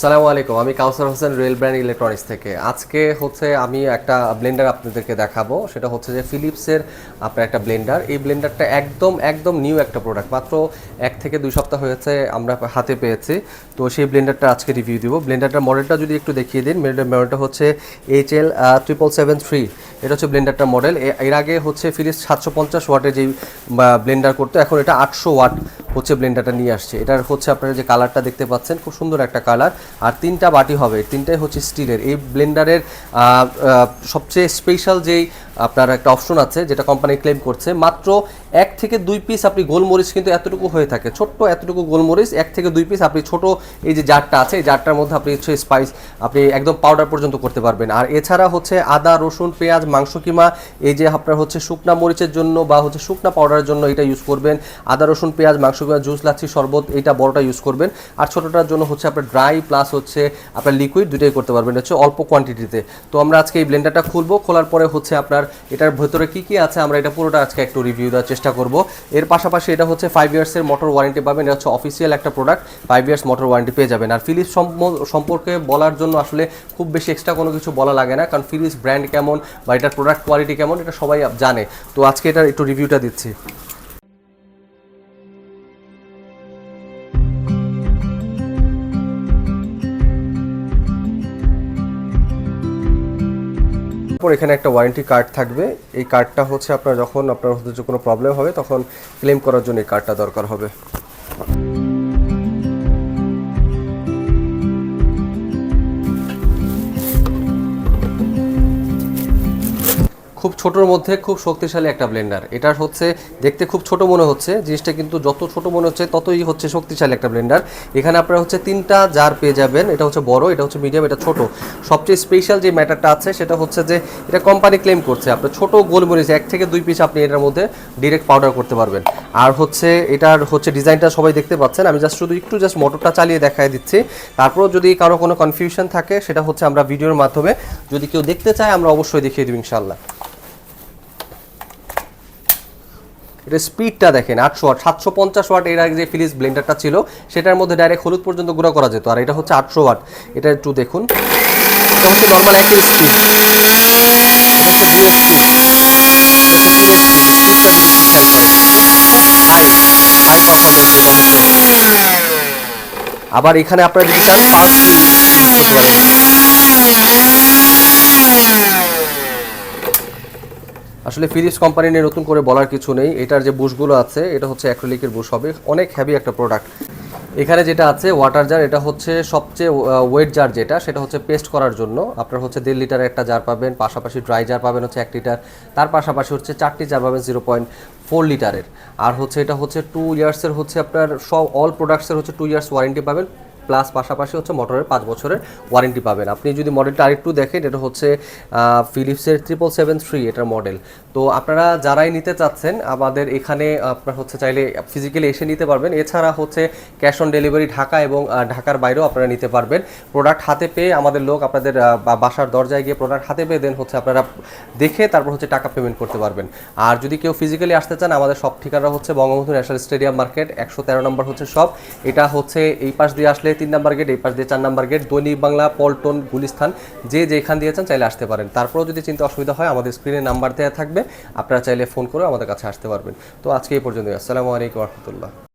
সালামু আলাইকুম, আমি Kawsar Hossain, real brand electronics থেকে। আজকে হচ্ছে আমি একটা ব্লেন্ডার আপনাদেরকে দেখাবো। সেটা হচ্ছে যে ফিলিপসের আপনার একটা ব্লেন্ডার। এই ব্লেন্ডারটা একদম একদম নিউ একটা প্রোডাক্ট মাত্র এক থেকে দুই সপ্তাহ হয়েছে আমরা হাতে পেয়েছি। তো সেই ব্লেন্ডারটা আজকে রিভিউ দিব। ব্লেন্ডারটার মডেলটা যদি একটু দেখিয়ে দিন মডেলটা হচ্ছে H L triple seven three এটা হচ্ছে ব্লেন্ডারটার মডেল এর আগে হচ্ছে ফিলিপস সাতশো পঞ্চাশ ওয়াটের যেই ব্লেন্ডার করতো, এখন এটা আটশো ওয়াট। হচ্ছে ব্লেন্ডারটা নিয়ে আসছে। এটার হচ্ছে আপনারা যে কালারটা দেখতে পাচ্ছেন, খুব সুন্দর একটা কালার। আর তিনটা বাটি হবে তিনটাই হচ্ছে স্টিলের। এই ব্লেন্ডারের সবচেয়ে স্পেশাল যেই আপনার একটা অপশন আছে, যেটা কোম্পানি ক্লেম করছে, মাত্র এক থেকে দুই পিস আপনি গোলমরিচ কিন্তু এতটুকু হয়ে থাকে। ছোট্ট এতটুকু গোলমরিচ, এক থেকে দুই পিস আপনি ছোট এই যে জারটা আছে, এই জারটার মধ্যে আপনি হচ্ছে স্পাইস আপনি একদম পাউডার পর্যন্ত করতে পারবেন। আর এছাড়া হচ্ছে আদা, রসুন, পেঁয়াজ, মাংস কিমা, এই যে আপনার হচ্ছে শুকনা মরিচের জন্য বা হচ্ছে শুকনা পাউডারের জন্য এটা ইউজ করবেন। আদা, রসুন, পেঁয়াজ, মাংস কিমা জুস, লাচ্ছি শরবত, এইটা বড়টা ইউজ করবেন। আর ছোটোটার জন্য হচ্ছে আপনার ড্রাই প্লাস হচ্ছে আপনার লিকুইড দুটোই করতে পারবেন, হচ্ছে অল্প কোয়ান্টিটিতে তো আমরা আজকে এই ব্লেন্ডারটা খুলবো, খোলার পরে হচ্ছে আপনার এটার ভেতরে কি কি আছে, আমরা এটা পুরোটা আজকে একটু রিভিউ দেওয়ার চেষ্টা করব। এর পাশাপাশি এটা হচ্ছে ফাইভ ইয়ার্সের মোটর ওয়ারেন্টি পাবেন, এটা হচ্ছে অফিসিয়াল একটা product five years motor warranty পেয়ে যাবেন। আর ফিলিপস সম্পর্কে বলার জন্য আসলে খুব বেশি এক্সট্রা কোনো কিছু বলা লাগে না, কারণ ফিলিপস ব্র্যান্ড কেমন বা এটার প্রোডাক্ট কোয়ালিটি কেমন, এটা সবাই জানে। তো আজকে এটার একটু রিভিউটা দিচ্ছি। তারপর এখানে একটা ওয়ারেন্টি কার্ড থাকবে। এই কার্ডটা হচ্ছে আপনার যখন আপনার হতে কোনো প্রবলেম হবে, তখন ক্লেম করার জন্য এই কার্ডটা দরকার হবে। খুব ছোটোর মধ্যে খুব শক্তিশালী একটা ব্লেন্ডার এটার হচ্ছে, দেখতে খুব ছোট মনে হচ্ছে, জিনিসটা কিন্তু যত ছোট মনে হচ্ছে, ততই হচ্ছে শক্তিশালী একটা ব্লেন্ডার এখানে আপনারা হচ্ছে তিনটা জার পেয়ে যাবেন, এটা হচ্ছে বড়, এটা হচ্ছে মিডিয়াম এটা ছোট। সবচেয়ে স্পেশাল যে ম্যাটারটা আছে, সেটা হচ্ছে যে এটা কোম্পানি ক্লেম করছে। আপনার ছোট গোলমরিচ, এক থেকে দুই পিস আপনি এটার মধ্যে ডিরেক্ট পাউডার করতে পারবেন। আর হচ্ছে, এটার হচ্ছে ডিজাইনটা সবাই দেখতে পাচ্ছেন। আমি জাস্ট শুধু একটু জাস্ট মোটরটা চালিয়ে দেখাই দিচ্ছি। তারপরেও যদি কারও কোনো কনফিউশন থাকে, সেটা হচ্ছে আমরা ভিডিওর মাধ্যমে, যদি কেউ দেখতে চায়, আমরা অবশ্যই দেখিয়ে দেবো ইনশাল্লাহ এটা স্পিডটা দেখেন, আটশো ওয়াট, সাতশো পঞ্চাশ ওয়াট এর আগে যে ফিলিপস ব্লেন্ডারটা ছিল, সেটার মধ্যে ডাইরেক্ট হলুদ পর্যন্ত গুঁড়ো করা যেত, আর এটা হচ্ছে আটশো ওয়াট। এটা একটু দেখুন, এটা হচ্ছে নর্মাল একই স্পিড আবার এখানে আপনারা যদি চান, পাঁচ আসলে ফিলিপস কোম্পানি নিয়ে নতুন করে বলার কিছু নেই। এটার যে বুশগুলো আছে, এটা হচ্ছে অ্যাক্রিলিকের বুশ হবে। অনেক হ্যাভি একটা প্রোডাক্ট এখানে যেটা আছে ওয়াটার জার এটা হচ্ছে সবচেয়ে ওয়েট জার যেটা, সেটা হচ্ছে পেস্ট করার জন্য। আপনার হচ্ছে দেড় লিটারের একটা জার পাবেন, পাশাপাশি ড্রাই জার পাবেন হচ্ছে এক লিটার তার পাশাপাশি হচ্ছে চারটি জার পাবেন জিরো পয়েন্ট ফোর লিটারের আর হচ্ছে, এটা হচ্ছে টু ইয়ার্সের হচ্ছে আপনার সব অল প্রোডাক্টসের হচ্ছে টু ইয়ার্স ওয়ারেন্টি পাবেন। প্লাস পাশাপাশি হচ্ছে মোটরের পাঁচ বছরের ওয়ারেন্টি পাবেন। আপনি যদি মডেলটা আরেকটু দেখেন, এটা হচ্ছে ফিলিপসের ট্রিপল সেভেন থ্রি এটার মডেল তো আপনারা যারাই নিতে চাচ্ছেন, আমাদের এখানে আপনার হচ্ছে চাইলে ফিজিক্যালি এসে নিতে পারবেন। এছাড়া হচ্ছে ক্যাশ অন ডেলিভারি ঢাকা এবং ঢাকার বাইরেও আপনারা নিতে পারবেন। প্রোডাক্ট হাতে পেয়ে আমাদের লোক আপনাদের বাসার দরজায় গিয়ে প্রোডাক্ট হাতে পেয়ে দেন হচ্ছে আপনারা দেখে তারপর হচ্ছে টাকা পেমেন্ট করতে পারবেন। আর যদি কেউ ফিজিক্যালি আসতে চান, আমাদের সব ঠিকানা হচ্ছে বঙ্গবন্ধু ন্যাশনাল স্টেডিয়াম মার্কেট, একশো তেরো নম্বর হচ্ছে সব এটা হচ্ছে এই পাশ দিয়ে আসলে তিন নাম্বার গেট এই পাশ দিয়ে চার নাম্বার গেট দৈনিক বাংলা, পল্টন গুলিস্থান যে যেখান দিয়ে চান চাইলে আসতে পারেন। তারপরেও যদি চিন্তা অসুবিধা হয়, আমাদের স্ক্রিনে নাম্বার দেওয়া থাকবে। আপনারা চাইলে ফোন করে আমাদের কাছে আসতে পারবেন। তো আজকে এই পর্যন্ত আসসালামু আলাইকুম রহমতুল্লাহ।